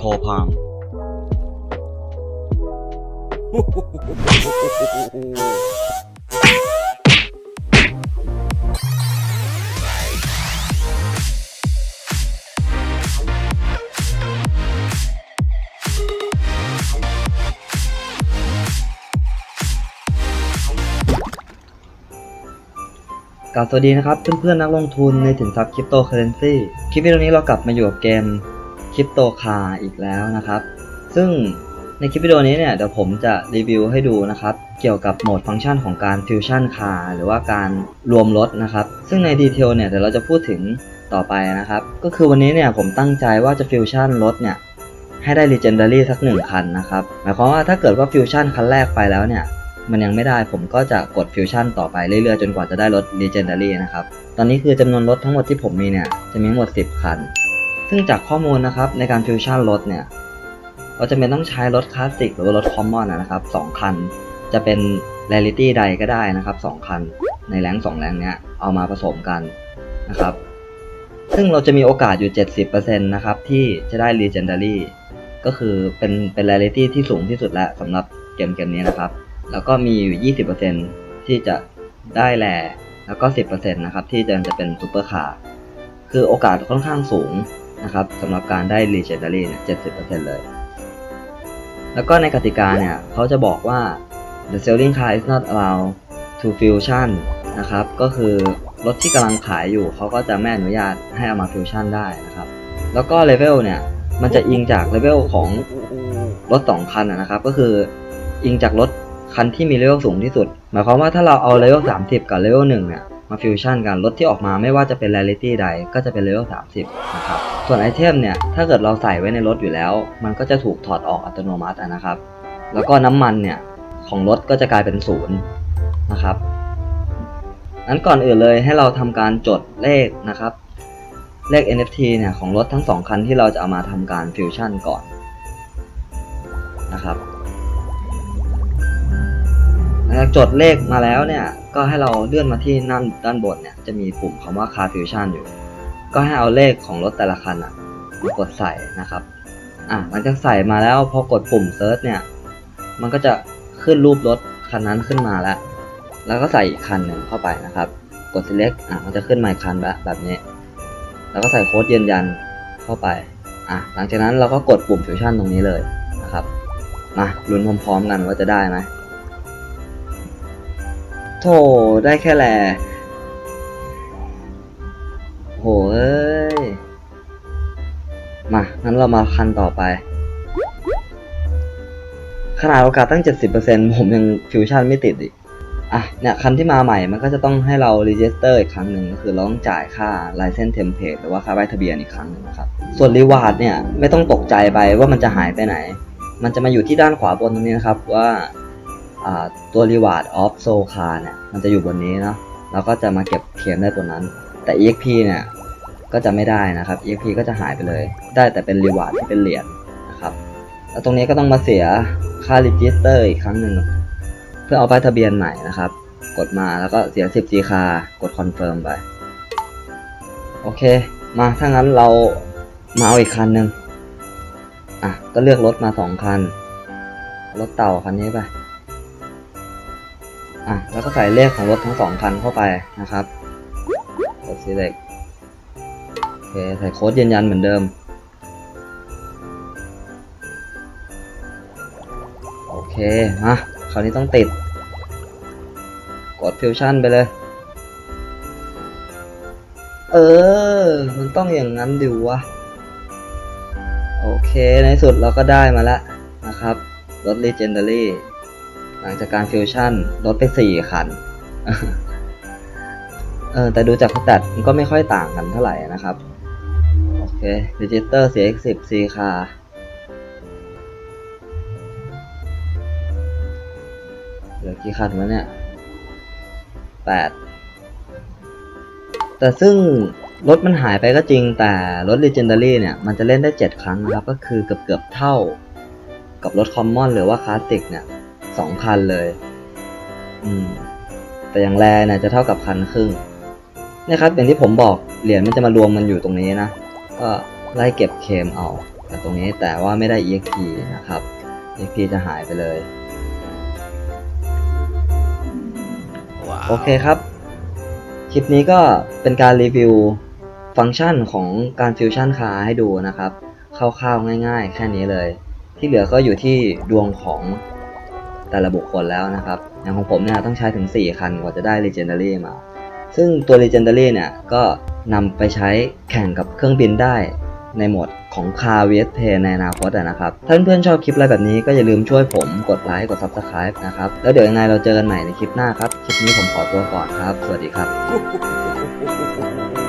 คอพามกล่าวสวัสดีนะครับเพื่อนๆนักลงทุนในสินทรัพย์คริปโตเคอเรนซีคลิปวิดีโอนี้เรากลับมาอยู่กับเกม คริปโตคาอีกแล้วนะครับ ซึ่งในคลิปวิดีโอนี้เนี่ยเดี๋ยวผมจะรีวิวให้ดูนะครับ เกี่ยวกับโหมดฟังก์ชันของการฟิวชั่นคาหรือว่าการรวมรถนะครับ ซึ่งในดีเทลเนี่ยเดี๋ยวเราจะพูดถึงต่อไปนะครับ ก็คือวันนี้เนี่ยผมตั้งใจว่าจะฟิวชั่นรถเนี่ยให้ได้ Legendary สักหนึ่งคันนะครับ หมายความว่าถ้าเกิดว่าฟิวชั่นคันแรกไปแล้วเนี่ย มันยังไม่ได้ผมก็จะกดฟิวชั่นต่อไปเรื่อยๆ จนกว่าจะได้รถ Legendary นะครับ ตอนนี้คือจำนวนรถทั้งหมดที่ผมมีเนี่ย จะมีทั้งหมด 10 คัน ซึ่งจากข้อมูลนะครับในการฟิวชั่นรถเนี่ย เราจะเป็นต้องใช้รถคลาสสิกหรือว่ารถคอมมอนนะครับสองคัน จะเป็น Rarity ใดก็ได้นะครับสองคัน ในแรงสองแรงเนี้ยเอามาผสมกันนะครับ ซึ่งเราจะมีโอกาสอยู่ 70%นะครับที่จะได้ Legendary ก็คือเป็นเป็น Rarity ที่สูงที่สุดแล้วสำหรับเกมเกมนี้นะครับ แล้วก็มีอยู่ 20%ที่จะได้แลแล้วก็ 10%นะครับที่จะจะเป็นซูเปอร์คาร์คือโอกาสค่อนข้างสูง นะครับสำหรับการได้ Legendary เนี่ย70%เลย แล้วก็ในกติกาเนี่ยเขาจะบอกว่า the selling car is not allowed to fusion นะครับ ก็คือรถที่กำลังขายอยู่เขาก็จะไม่อนุญาตให้เอามาฟิวชั่นได้นะครับ แล้วก็เลเวลเนี่ย มันจะอิงจากเลเวลของรถ 2 คันนะครับ ก็คืออิงจากรถคันที่มีเลเวลสูงที่สุด หมายความว่าถ้าเราเอาเลเวล30 กับเลเวล1เนี่ย มาฟิวชั่นกันรถที่ออกมาไม่ว่าจะเป็น Rarity ใดก็จะเป็นเลเวล30 นะครับ ส่วนไอเทมเนี่ย ถ้าเกิดเราใส่ไว้ในรถอยู่แล้ว มันก็จะถูกถอดออกอัตโนมัตินะครับ แล้วก็น้ำมันเนี่ย ของรถก็จะกลายเป็นศูนย์นะครับงั้นก่อนอื่นเลยให้เราทำการจดเลขนะครับ เลข NFT เนี่ยของรถทั้งสองคันที่เราจะเอามาทำการฟิวชั่นก่อนนะครับ หลังจากจดเลขมาแล้วเนี่ย ก็ให้เราเลื่อนมาที่นั่นด้านบนเนี่ย จะมีปุ่มคำว่า Car Fusion อยู่ ก็ให้เอาเลขของรถแต่ละคันอะมากดใส่นะครับอะหลังจากใส่มาแล้วพอกดปุ่ม Search เนี่ย มันก็จะขึ้นรูปรถคันนั้นขึ้นมาแล้ว แล้วก็ใส่อีกคันหนึ่งเข้าไปนะครับ กด select อะมันจะขึ้นมาอีกคันแบบแบบนี้ แล้วก็ใส่โค้ดยืนยันเข้าไปอะหลังจากนั้นเราก็กดปุ่มฟิวชั่นตรงนี้เลยนะครับ มาลุ้นพร้อมๆกันว่าจะได้ไหม โถได้แค่แลโหเอ้ย มางั้นเรามาคันต่อไป ขนาดโอกาสตั้ง 70%ผมยังฟิวชั่นไม่ติดอีกอะเนี่ยคันที่มาใหม่มันก็จะต้องให้เรารีจิสเตอร์อีกครั้งหนึ่งก็คือเราต้องจ่ายค่า license template หรือว่าค่าใบทะเบียนอีกครั้งหนึ่งนะครับ ส่วนรีวาร์ดเนี่ยไม่ต้องตกใจไปว่ามันจะหายไปไหน มันจะมาอยู่ที่ด้านขวาบนตรงนี้นะครับว่า ตัว reward of soul car เนี่ยมันจะอยู่บนนี้เนาะเราก็จะมาเก็บเคลมได้ตัวนั้น แต่ exp เนี่ยก็จะไม่ได้นะครับ exp ก็จะหายไปเลย ได้แต่เป็น reward ที่เป็นเหรียญนะครับแล้วตรงนี้ก็ต้องมาเสียค่า register อีกครั้งหนึ่งเพื่อเอาป้ายทะเบียนใหม่นะครับ กดมาแล้วก็เสีย 10 g คากด confirm ไป โอเค มาถ้างั้นเรามาเอาอีกคันหนึ่งอะก็เลือกรถมาสองคัน รถเต่าคันนี้ไป อะ แล้วก็ใส่เลขของรถทั้งสองคันเข้าไปนะครับกด select โอเค ใส่โค้ดยืนยันเหมือนเดิม โอเค มาคราวนี้ต้องติด กดฟิวชั่นไปเลย เออ มันต้องอย่างนั้นดิวะ โอเค ในสุดเราก็ได้มาแล้วนะครับ รถ Legendary หลังจากการฟิวชั่นลดไป 4 คัน เออแต่ดูจากสแตทมันก็ไม่ค่อยต่างกันเท่าไหร่นะครับ โอเค Register CX10 C คาเหลือกี่คันวะเนี่ยแปดแต่ซึ่งรถมันหายไปก็จริงแต่รถ Legendary เนี่ย มันจะเล่นได้ 7 ครั้งนะครับ ก็คือเกือบเกือบเท่ากับรถ Common หรือว่า Classic เนี่ย สองคันเลย อืม แต่อย่างแรเนี่ยจะเท่ากับคันครึ่งเนี่ยครับอย่างที่ผมบอกเหรียญมันจะมารวมมันอยู่ตรงนี้นะ ก็ไล่เก็บเคมเอาแต่ตรงนี้แต่ว่าไม่ได้ EXP นะครับ EXP จะหายไปเลยโอเคครับ คลิปนี้ก็เป็นการรีวิวฟังก์ชันของการฟิวชั่นคาร์ให้ดูนะครับคร่าวๆง่าย ๆ แค่นี้เลย ที่เหลือก็อยู่ที่ดวงของ แต่ละบุคคลแล้วนะครับ อย่างของผมเนี่ยต้องใช้ถึง 4 คันกว่าจะได้ Legendary มา ซึ่งตัว Legendary เนี่ยก็นำไปใช้แข่งกับเครื่องบินได้ในโหมดของ Car vs p l a ในอนาคตอะนะครับ ถ้าเพื่อนๆชอบคลิปอะไรแบบนี้ก็อย่าลืมช่วยผมกดไลค์กด Subscribe นะครับ แล้วเดี๋ยวยังไงเราเจอกันใหม่ในคลิปหน้าครับ คลิปนี้ผมขอตัวก่อนครับ สวัสดีครับ